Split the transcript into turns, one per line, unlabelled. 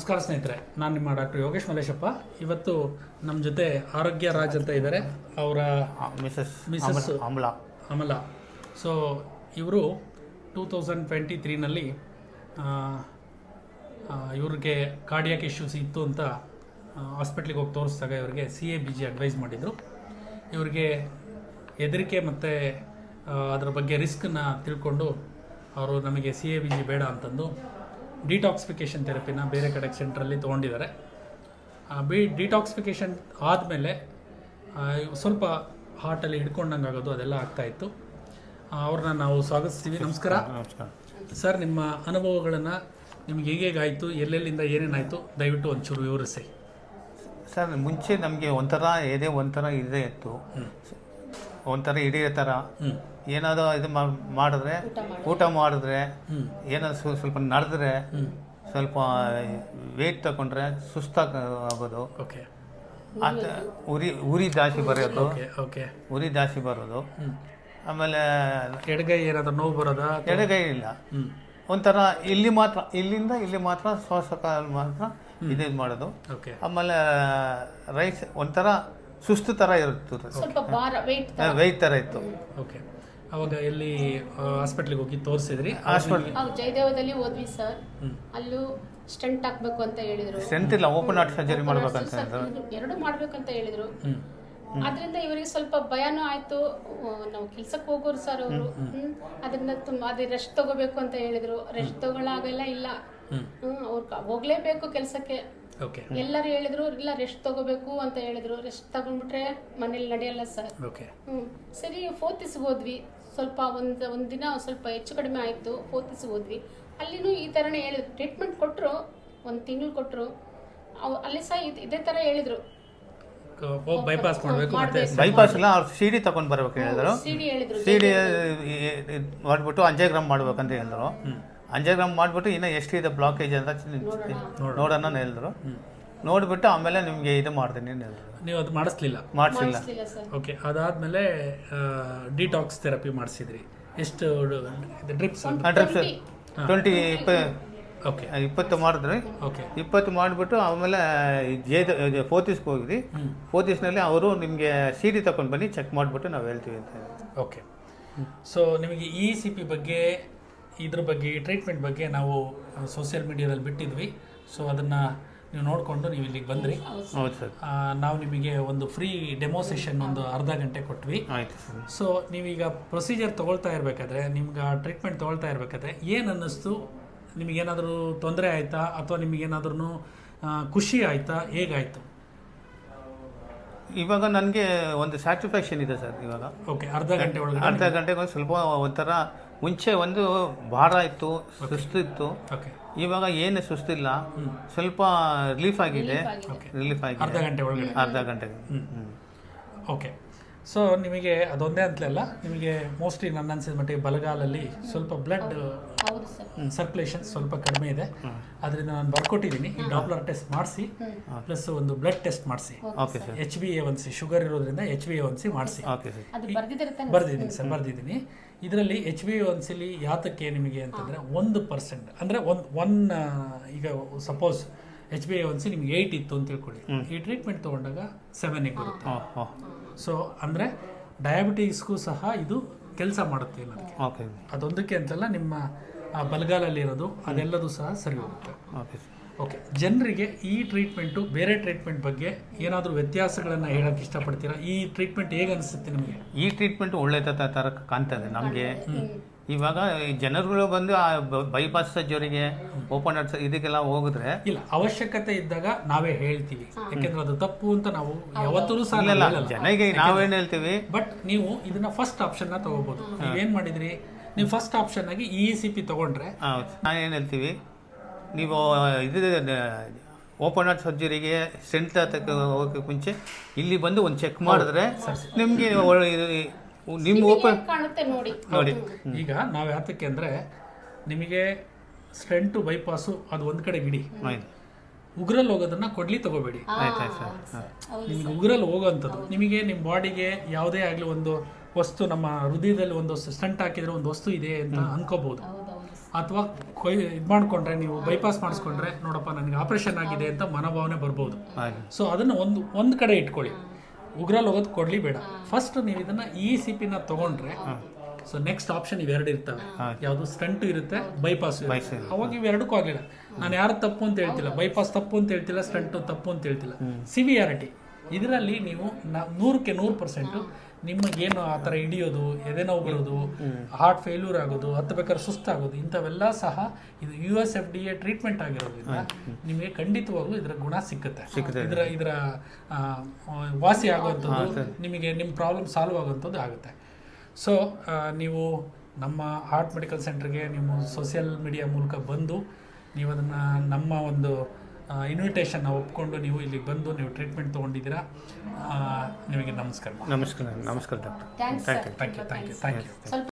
ನಮಸ್ಕಾರ ಸ್ನೇಹಿತರೆ ನಾನು ನಿಮ್ಮ ಡಾಕ್ಟರ್ ಯೋಗೇಶ್ ಮಲೇಶಪ್ಪ ಇವತ್ತು ನಮ್ಮ ಜೊತೆ ಆರೋಗ್ಯ ರಾಜ್ ಅಂತ ಇದ್ದಾರೆ ಅವರ
missus
missus
Amala
Amala. So ಇವರು ಟೂ ತೌಸಂಡ್ ಟ್ವೆಂಟಿ ತ್ರೀನಲ್ಲಿ ಇವ್ರಿಗೆ ಕಾರ್ಡಿಯಾಕ್ ಇಶ್ಯೂಸ್ ಇತ್ತು ಅಂತ ಹಾಸ್ಪಿಟ್ಲಿಗೆ ಹೋಗಿ ತೋರಿಸಿದಾಗ ಇವರಿಗೆ C A B G advise ಮಾಡಿದರು. ಇವರಿಗೆ ಹೆದರಿಕೆ ಮತ್ತು ಅದರ ಬಗ್ಗೆ ರಿಸ್ಕನ್ನ ತಿಳ್ಕೊಂಡು ಅವರು ನಮಗೆ ಸಿ ಎ ಬಿ ಜಿ ಬೇಡ ಅಂತಂದು ಡಿಟಾಕ್ಸಿಫಿಕೇಷನ್ ಥೆರಪಿನ ಬೇರೆ ಕಡೆ ಸೆಂಟ್ರಲ್ಲಿ ತೊಗೊಂಡಿದ್ದಾರೆ. ಬಿ ಡಿಟಾಕ್ಸಿಫಿಕೇಷನ್ ಆದಮೇಲೆ ಸ್ವಲ್ಪ ಹಾರ್ಟಲ್ಲಿ ಹಿಡ್ಕೊಂಡಂಗೆ ಆಗೋದು ಅದೆಲ್ಲ ಆಗ್ತಾಯಿತ್ತು ಅವ್ರನ್ನ ನಾವು ಸ್ವಾಗತಿಸ್ತೀವಿ. ನಮಸ್ಕಾರ.
ನಮಸ್ಕಾರ.
ಸರ್ ನಿಮ್ಮ ಅನುಭವಗಳನ್ನು ನಿಮ್ಗೆ ಹೇಗೇಗಾಯಿತು ಎಲ್ಲೆಲ್ಲಿಂದ ಏನೇನಾಯಿತು? ದಯವಿಟ್ಟು ಒಂಚೂರು ವಿವರಿಸಿ.
ಸರ್ ಮುಂಚೆ ನಮಗೆ ಒಂಥರ ಎದೆ ಒಂಥರ ಇದೇ ಇತ್ತು. ಒಂಥರ ಹಿಡಿಯೋ ಥರ. ಏನಾದರೂ ಇದು ಮಾಡಿದ್ರೆ ಊಟ ಮಾಡಿದ್ರೆ. ಏನಾದ್ರು ಸ್ವಲ್ಪ ನಡೆದ್ರೆ ಸ್ವಲ್ಪ ವೆಯ್ಟ್ ತಗೊಂಡ್ರೆ ಸುಸ್ತಾಗ ಆಗೋದು.
ಓಕೆ.
ಆತ ಉರಿ ಉರಿ ಜಾಸ್ತಿ ಬರೋದು.
Okay okay.
ಉರಿ ಜಾಸ್ತಿ ಬರೋದು. ಆಮೇಲೆ
ಎಡಗೈ ಏನಾದರೂ ನೋವು ಬರೋದು?
ಎಡಗೈ ಇಲ್ಲ. ಒಂಥರ ಇಲ್ಲಿ ಮಾತ್ರ ಇಲ್ಲಿಂದ ಇಲ್ಲಿ ಮಾತ್ರ ಶ್ವಾಸಕಾಲ ಮಾತ್ರ ಇದು ಮಾಡೋದು.
ಓಕೆ.
ಆಮೇಲೆ ರೈಸ್ ಒಂಥರ ಸುಸ್ತು ತರ ಇರುತ್ತೆ
ಸ್ವಲ್ಪ ಭಾರ ವೆಯ್ಟ್
ವೆಯ್ಟ್ ಥರ ಇತ್ತು.
ಓಕೆ ಅವಾಗ ಎಲ್ಲಿ ಹಾಸ್ಪಿಟ್ಲಿಗೆ ಹೋಗಿ ತೋರಿಸಿದ್ರಿ?
ಹಾಸ್ಪಿಟ್ಲ್
ನಾವು ಜಯದೇವದಲ್ಲಿ ಹೋದ್ವಿ ಸರ್ ಅಲ್ಲೂ ಸ್ಟಂಟ್ ಹಾಕ್ಬೇಕು ಅಂತ ಹೇಳಿದ್ರು.
ಸ್ಟೆಂಟ್ ಇಲ್ಲ ಓಪನ್ ಹಾರ್ಟ್ ಸರ್ಜರಿ ಮಾಡ್ಬೇಕಂತ
ಎರಡು ಮಾಡ್ಬೇಕಂತ ಹೇಳಿದ್ರು. ಅದರಿಂದ ಇವರಿಗೆ ಸ್ವಲ್ಪ ಭಯನೂ ಆಯ್ತು. ನಾವು ಕೆಲ್ಸಕ್ಕೆ ಹೋಗೋರು ಸರ್ ಅವರು. ಹ್ಮ್. ಅದರಿಂದ ತುಂಬಾ ಅದೇ ರೆಸ್ಟ್ ತಗೋಬೇಕು ಅಂತ ಹೇಳಿದ್ರು. ರೆಸ್ಟ್ ತಗೊಳ್ಳಾಗೆಲ್ಲ ಇಲ್ಲ. ಅವ್ರು ಹೋಗ್ಲೇಬೇಕು ಕೆಲ್ಸಕ್ಕೆ.
ಓಕೆ
ಎಲ್ಲರೂ ಹೇಳಿದ್ರು ಇಲ್ಲ ರೆಸ್ಟ್ ತಗೋಬೇಕು ಅಂತ ಹೇಳಿದ್ರು. ರೆಸ್ಟ್ ತಗೊಂಡ್ಬಿಟ್ರೆ ಮನೇಲಿ ನಡೆಯಲ್ಲ ಸರ್.
ಓಕೆ
ಹ್ಮ್. ಸರಿ ಫೋರ್ತಿಸ್ಗೆ ಹೋದ್ವಿ. ಸ್ವಲ್ಪ ಒಂದು ಒಂದ್ ದಿನ ಸ್ವಲ್ಪ ಹೆಚ್ಚು ಕಡಿಮೆ ಆಯಿತು. ಫೋರ್ತಿಸ್ಗೆ ಹೋದ್ವಿ. ಅಲ್ಲಿನೂ ಈ ಥರನೇ ಹೇಳಿದ್ರು. ಟ್ರೀಟ್ಮೆಂಟ್ ಕೊಟ್ಟರು ಒಂದು ತಿಂಗಳು ಕೊಟ್ಟರು ಅವ್ ಅಲ್ಲಿ ಸಹ ಇದ್- ಇದೇ ಥರ ಹೇಳಿದ್ರು.
ಬೈಪಾಸ್ ಮಾಡಬೇಕು ಮತ್ತೆ
ಬೈಪಾಸ್ ಇಲ್ಲ ಅವ್ರು ಸಿ ಡಿ ತಗೊಂಡು ಬರ್ಬೇಕು ಹೇಳಿದ್ರು.
ಸಿ ಡಿ ಹೇಳಿದ್ರು.
ಸಿ ಡಿ ಮಾಡಿಬಿಟ್ಟು ಅಂಜಾಗ್ರಾಮ್ ಮಾಡ್ಬೇಕಂತ ಹೇಳಿದ್ರು. ಅಂಜಾಗ್ರಾಮ್ ಮಾಡಿಬಿಟ್ಟು ಇನ್ನು ಎಷ್ಟಿದೆ ಬ್ಲಾಕೇಜ್ ಅಂತ ನೋಡೋಣ. ಹೇಳಿದ್ರು ನೋಡಿಬಿಟ್ಟು ಆಮೇಲೆ ನಿಮಗೆ ಇದು ಮಾಡ್ತೀನಿ
ನೀವು ಅದು ಮಾಡಿಸ್ಲಿಲ್ಲ?
ಮಾಡಿಸಿಲ್ಲ.
ಸರ್.
ಓಕೆ ಅದಾದಮೇಲೆ ಡಿಟಾಕ್ಸ್ ಥೆರಪಿ ಮಾಡಿಸಿದ್ರಿ. ಎಷ್ಟು ಡ್ರಿಪ್ಸ್
ಡ್ರಿಪ್ಸ್ ಟ್ವೆಂಟಿ ಇಪ್ಪ
ಓಕೆ.
ಇಪ್ಪತ್ತು ಮಾಡಿದ್ರಿ.
ಓಕೆ.
ಇಪ್ಪತ್ತು ಮಾಡಿಬಿಟ್ಟು ಆಮೇಲೆ ಜೇದ ಫೋತಿಸ್ಗೆ ಹೋಗಿದ್ವಿ. ಫೋತಿಸ್ನಲ್ಲಿ ಅವರು ನಿಮಗೆ ಸಿ ಡಿ ತಗೊಂಡು ಬನ್ನಿ ಚೆಕ್ ಮಾಡಿಬಿಟ್ಟು ನಾವು ಹೇಳ್ತೀವಿ ಅಂತ ಹೇಳಿದ್ರು.
ಓಕೆ. ಸೊ ನಿಮಗೆ ಇ ಸಿ ಪಿ ಬಗ್ಗೆ ಇದ್ರ ಬಗ್ಗೆ ಟ್ರೀಟ್ಮೆಂಟ್ ಬಗ್ಗೆ ನಾವು ಸೋಷಿಯಲ್ ಮೀಡಿಯಾದಲ್ಲಿ ಬಿಟ್ಟಿದ್ವಿ. ಸೊ ಅದನ್ನು ನೀವು ನೋಡಿಕೊಂಡು ನೀವು ಇಲ್ಲಿಗೆ ಬಂದ್ರಿ.
ಹೌದು ಸರ್.
ನಾವು ನಿಮಗೆ ಒಂದು ಫ್ರೀ ಡೆಮೋ ಸೆಷನ್ ಒಂದು ಅರ್ಧ ಗಂಟೆ ಕೊಟ್ವಿ.
ಆಯಿತು ಸರ್.
ಸೊ ನೀವೀಗ ಪ್ರೊಸೀಜರ್ ತೊಗೊಳ್ತಾ ಇರಬೇಕಾದ್ರೆ ನಿಮ್ಗೆ ಟ್ರೀಟ್ಮೆಂಟ್ ತೊಗೊಳ್ತಾ ಇರಬೇಕಾದ್ರೆ ಏನು ಅನ್ನಿಸ್ತು? ನಿಮಗೇನಾದರೂ ತೊಂದರೆ ಆಯಿತಾ? ಅಥವಾ ನಿಮಗೇನಾದ್ರೂ ಖುಷಿ ಆಯಿತಾ? ಹೇಗಾಯಿತು?
ಇವಾಗ ನನಗೆ ಒಂದು ಸ್ಯಾಟಿಸ್ಫ್ಯಾಕ್ಷನ್ ಇದೆ ಸರ್ ಇವಾಗ.
ಓಕೆ ಅರ್ಧ ಗಂಟೆ ಒಳಗೆ
ಅರ್ಧ ಗಂಟೆಗೆ ಸ್ವಲ್ಪ ಒಂಥರ ಮುಂಚೆ ಒಂದು ಭಾರ ಇತ್ತು ಸುಸ್ತು ಇತ್ತು.
ಓಕೆ
ಇವಾಗ ಏನು ಸುಸ್ತಿಲ್ಲ. ಸ್ವಲ್ಪ ರಿಲೀಫ್ ಆಗಿದೆ. ರಿಲೀಫ್
ಅರ್ಧ
ಆಗಿದೆ.
ಗಂಟೆ ಒಳಗಡೆ.
ಅರ್ಧ ಗಂಟೆಗೆ.
ಓಕೆ ಸೊ ನಿಮಗೆ ಅದೊಂದೇ ಅಂತಲಲ್ಲ ನಿಮಗೆ ಮೋಸ್ಟ್ಲಿ ನನ್ನ ಅನ್ಸಿದ ಮಟ್ಟಿಗೆ ಬಲಗಾಲಲ್ಲಿ ಸ್ವಲ್ಪ ಬ್ಲಡ್
ಹೌದು. ಸರ್.
ಸರ್ಕ್ಯುಲೇಷನ್ ಸ್ವಲ್ಪ ಕಡಿಮೆ ಇದೆ. ಅದರಿಂದ ನಾನು ಬರ್ಕೊಟ್ಟಿದ್ದೀನಿ. ಈ ಡಾಪ್ಲರ್ ಟೆಸ್ಟ್ ಮಾಡಿಸಿ ಪ್ಲಸ್ ಒಂದು ಬ್ಲಡ್ ಟೆಸ್ಟ್ ಮಾಡಿಸಿ.
Okay sir.
H B A one C sugar ಇರೋದ್ರಿಂದ H B A one C ಮಾಡಿಸಿ.
Okay sir.
ಅದು ಬರ್ದಿದ್ದಾರೆ ತಾನೆ
ಬರ್ದಿದ್ದೀನಿ ಸರ್ ಬರ್ದಿದ್ದೀನಿ. ಇದರಲ್ಲಿ ಎಚ್ ಬಿ ಒನ್ ಸಿಲಿ ಯಾತಕ್ಕೆ ನಿಮಗೆ ಅಂತಂದರೆ ಒಂದು ಪರ್ಸೆಂಟ್ ಅಂದರೆ ಒಂದು ಒನ್ ಈಗ suppose H B one C ನಿಮ್ಗೆ ಏಯ್ಟ್ ಇತ್ತು ಅಂತ ತಿಳ್ಕೊಳ್ಳಿ. ಈ ಟ್ರೀಟ್ಮೆಂಟ್ ತೊಗೊಂಡಾಗ ಸೆವೆನಿಗೆ ಬರುತ್ತೆ.
ಹಾಂ. ಹಾಂ.
ಸೊ ಅಂದರೆ ಡಯಾಬಿಟೀಸ್ಗೂ ಸಹ ಇದು ಕೆಲಸ ಮಾಡುತ್ತೆ ಅನ್ನೋದಕ್ಕೆ
ಓಕೆ
ಅದೊಂದಕ್ಕೆ ಅಂತಲ್ಲ ನಿಮ್ಮ ಬಲಗಾಲಲ್ಲಿರೋದು ಅದೆಲ್ಲದೂ ಸಹ ಸರಿ ಹೋಗುತ್ತೆ.
ಓಕೆ
ಓಕೆ ಜನರಿಗೆ ಈ ಟ್ರೀಟ್ಮೆಂಟು ಬೇರೆ ಟ್ರೀಟ್ಮೆಂಟ್ ಬಗ್ಗೆ ಏನಾದರೂ ವ್ಯತ್ಯಾಸಗಳನ್ನು ಹೇಳೋಕ್ಕೆ ಇಷ್ಟಪಡ್ತೀರಾ? ಈ ಟ್ರೀಟ್ಮೆಂಟ್ ಹೇಗೆ ಅನಿಸುತ್ತೆ ನಿಮಗೆ?
ಈ ಟ್ರೀಟ್ಮೆಂಟ್ ಒಳ್ಳೆ ಥರ ಕಾಣ್ತದೆ ನಮಗೆ ಇವಾಗ ಈ ಜನರುಗಳು ಬಂದು ಆ ಬೈಪಾಸ್ ಸರ್ಜರಿಗೆ ಓಪನ್ ಹಾರ್ಟ್ ಇದಕ್ಕೆಲ್ಲ ಹೋಗಿದ್ರೆ
ಇಲ್ಲ ಅವಶ್ಯಕತೆ ಇದ್ದಾಗ ನಾವೇ ಹೇಳ್ತೀವಿ. ಯಾಕೆಂದ್ರೆ ಅದು ತಪ್ಪು ಅಂತ ನಾವು ಯಾವತ್ತೂ ಸಹ
ಜನಗೆ ನಾವೇನು ಹೇಳ್ತೀವಿ.
ಬಟ್ ನೀವು ಇದನ್ನ ಫಸ್ಟ್ ಆಪ್ಷನ್ನ ತಗೋಬಹುದು ನೀವೇನ್ ಮಾಡಿದ್ರಿ? ನೀವು ಫಸ್ಟ್ ಆಪ್ಷನ್ ಆಗಿ ಇ ಸಿ ಪಿ ತಗೊಂಡ್ರೆ
ನಾನು ಏನು ಹೇಳ್ತೀವಿ? ನೀವು ಇದು ಓಪನ್ ಹಾರ್ಟ್ ಸರ್ಜರಿಗೆ ಸೆಂಟ್ರ್ ಹೋಗೋಕ್ಕೆ ಮುಂಚೆ ಇಲ್ಲಿ ಬಂದು ಒಂದು ಚೆಕ್ ಮಾಡಿದ್ರೆ ನಿಮಗೆ ನಿಮ್ಮ ಓಪನ್
ಕಾಣುತ್ತೆ ನೋಡಿ.
ನೋಡಿ.
ಈಗ ನಾವು ಯಾತಕ್ಕೆ ಅಂದ್ರೆ ನಿಮಗೆ ಸ್ಟೆಂಟು ಬೈಪಾಸು ಅದು ಒಂದ್ ಕಡೆ ಇಡಿ
ಆಯ್ತು
ಉಗ್ರಲ್ಲಿ ಹೋಗೋದನ್ನ ಕೊಡ್ಲಿ ತಗೋಬೇಡಿ.
ಆಯ್ತು ಆಯ್ತು ಸರ್.
ನಿಮಗೆ ಉಗ್ರಲ್ಲಿ ಹೋಗೋಂಥದ್ದು ನಿಮಗೆ ನಿಮ್ಮ ಬಾಡಿಗೆ ಯಾವುದೇ ಆಗಲಿ ಒಂದು ವಸ್ತು ನಮ್ಮ ಹೃದಯದಲ್ಲಿ ಒಂದು ಸ್ಟಂಟ್ ಹಾಕಿದ್ರೆ ಒಂದು ವಸ್ತು ಇದೆ ಅಂತ ಅನ್ಕೋಬಹುದು ಅಥವಾ ಕೊಯ್ ಇದು ಮಾಡಿಕೊಂಡ್ರೆ ನೀವು ಬೈಪಾಸ್ ಮಾಡಿಸ್ಕೊಂಡ್ರೆ ನೋಡಪ್ಪ ನನಗೆ ಆಪರೇಷನ್ ಆಗಿದೆ ಅಂತ ಮನೋಭಾವನೆ ಬರ್ಬೋದು. ಸೊ ಅದನ್ನು ಒಂದು ಒಂದು ಕಡೆ ಇಟ್ಕೊಳ್ಳಿ. ಉಗ್ರಲ್ಲಿ ಹೋಗೋದು ಕೊಡ್ಲಿ ಬೇಡ. ಫಸ್ಟ್ ನೀವು ಇದನ್ನ ಇ ಸಿ ಪಿನ ತಗೊಂಡ್ರೆ ಸೊ ನೆಕ್ಸ್ಟ್ ಆಪ್ಷನ್ ಇವೆರಡು ಇರ್ತವೆ. ಯಾವುದು ಸ್ಟಂಟ್ ಇರುತ್ತೆ ಬೈಪಾಸ್
Bypass.
ಅವಾಗ ಇವೆರಡಕ್ಕೂ ಆಗಲಿಲ್ಲ. ನಾನು ಯಾರು ತಪ್ಪು ಅಂತ ಹೇಳ್ತಿಲ್ಲ. ಬೈಪಾಸ್ ತಪ್ಪು ಅಂತ ಹೇಳ್ತಿಲ್ಲ ಸ್ಟಂಟ್ ತಪ್ಪು ಅಂತ ಹೇಳ್ತಿಲ್ಲ. ಸಿವಿಯಾರಿಟಿ ಇದರಲ್ಲಿ ನೀವು ನೂರಕ್ಕೆ ನೂರು ಪರ್ಸೆಂಟು ನಿಮಗೇನು ಆ ಥರ ಹಿಡಿಯೋದು ಎದೆನೋವು ಬರೋದು ಹಾರ್ಟ್ ಫೇಲ್ಯೂರ್ ಆಗೋದು ಹತ್ತಬೇಕಾದ್ರೆ ಸುಸ್ತಾಗೋದು ಇಂಥವೆಲ್ಲ ಸಹ ಇದು U S F D A treatment ಆಗಿರೋದ್ರಿಂದ ನಿಮಗೆ ಖಂಡಿತವಾಗ್ಲೂ ಇದರ ಗುಣ ಸಿಕ್ಕುತ್ತೆ. ಇದರ ಇದರ ವಾಸಿ ಆಗುವಂಥದ್ದು ನಿಮಗೆ ನಿಮ್ಮ ಪ್ರಾಬ್ಲಮ್ ಸಾಲ್ವ್ ಆಗುವಂಥದ್ದು ಆಗುತ್ತೆ. ಸೊ ನೀವು ನಮ್ಮ ಹಾರ್ಟ್ ಮೆಡಿಕಲ್ ಸೆಂಟರ್ಗೆ ನೀವು ಸೋಷಿಯಲ್ ಮೀಡಿಯಾ ಮೂಲಕ ಬಂದು ನೀವು ಅದನ್ನು ನಮ್ಮ ಒಂದು ಇನ್ವಿಟೇಷನ್ ಒಪ್ಕೊಂಡು ನೀವು ಇಲ್ಲಿಗೆ ಬಂದು ನೀವು ಟ್ರೀಟ್ಮೆಂಟ್ ತೊಗೊಂಡಿದ್ದೀರಾ? ನಿಮಗೆ ನಮಸ್ಕಾರ.
ನಮಸ್ಕಾರ ನಮಸ್ಕಾರ doctor. Thank you
thank you thank you thank you
ಸ್ವಲ್ಪ